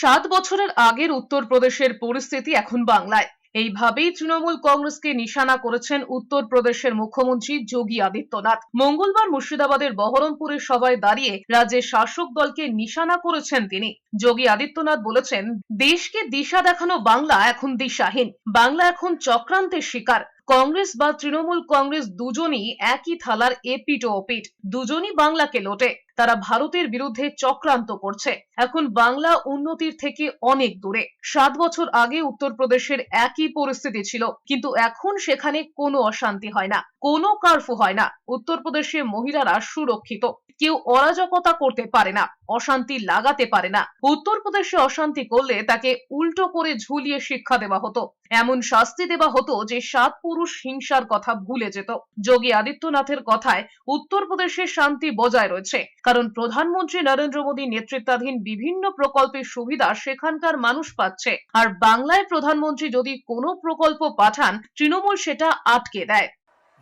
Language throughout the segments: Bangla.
সাত বছরের আগের উত্তরপ্রদেশের পরিস্থিতি এখন বাংলায়। এইভাবেই তৃণমূল কংগ্রেসকে নিশানা করেছেন উত্তরপ্রদেশের মুখ্যমন্ত্রী যোগী আদিত্যনাথ। মঙ্গলবার মুর্শিদাবাদের বহরমপুরের সভায় দাঁড়িয়ে রাজ্যের শাসক দলকে নিশানা করেছেন তিনি। যোগী আদিত্যনাথ বলেছেন, দেশকে দিশা দেখানো বাংলা এখন দিশাহীন। বাংলা এখন চক্রান্তের শিকার। কংগ্রেস বা তৃণমূল কংগ্রেস দুজনই একই থালার এপিট ও ওপিট দুজনই বাংলাকে লোটে। তারা ভারতের বিরুদ্ধে চক্রান্ত করছে। এখন বাংলা উন্নতির থেকে অনেক দূরে। সাত বছর আগে উত্তরপ্রদেশের একই পরিস্থিতি ছিল, কিন্তু এখন সেখানে কোনো অশান্তি হয় না, কোনো কারফু হয় না। উত্তরপ্রদেশে মহিলারা সুরক্ষিত, কেউ অরাজকতা করতে পারে না, অশান্তি লাগাতে পারে না। উত্তরপ্রদেশে অশান্তি করলে তাকে উল্টো করে ঝুলিয়ে শিক্ষা দেওয়া হতো। এমন শাস্তি দেওয়া হতো যে সাত পুরুষ হিংসার কথা ভুলে যেত। যোগী আদিত্যনাথের কথায় উত্তরপ্রদেশে শান্তি বজায় রয়েছে। কারণ প্রধানমন্ত্রী নরেন্দ্র মোদী নেতৃত্বাধীন বিভিন্ন প্রকল্পের সুবিধা সেখানকার মানুষ পাচ্ছে আর বাংলায় প্রধানমন্ত্রী যদি কোনো প্রকল্প পাঠান তৃণমূল সেটা আটকে দেয়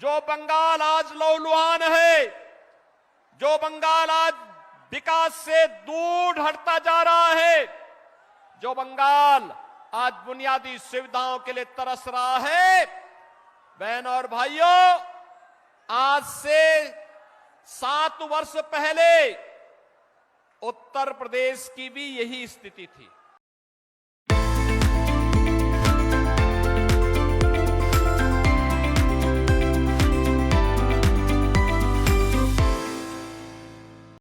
जो बंगाल आज लौलुहान है जो बंगाल आज विकास से दूर हटता जा रहा है जो बंगाल आज बुनियादी सुविधाओं के लिए तरस रहा है बहन और भाइयों आज से सात वर्ष पहले उत्तर प्रदेश की भी यही स्थिति थी।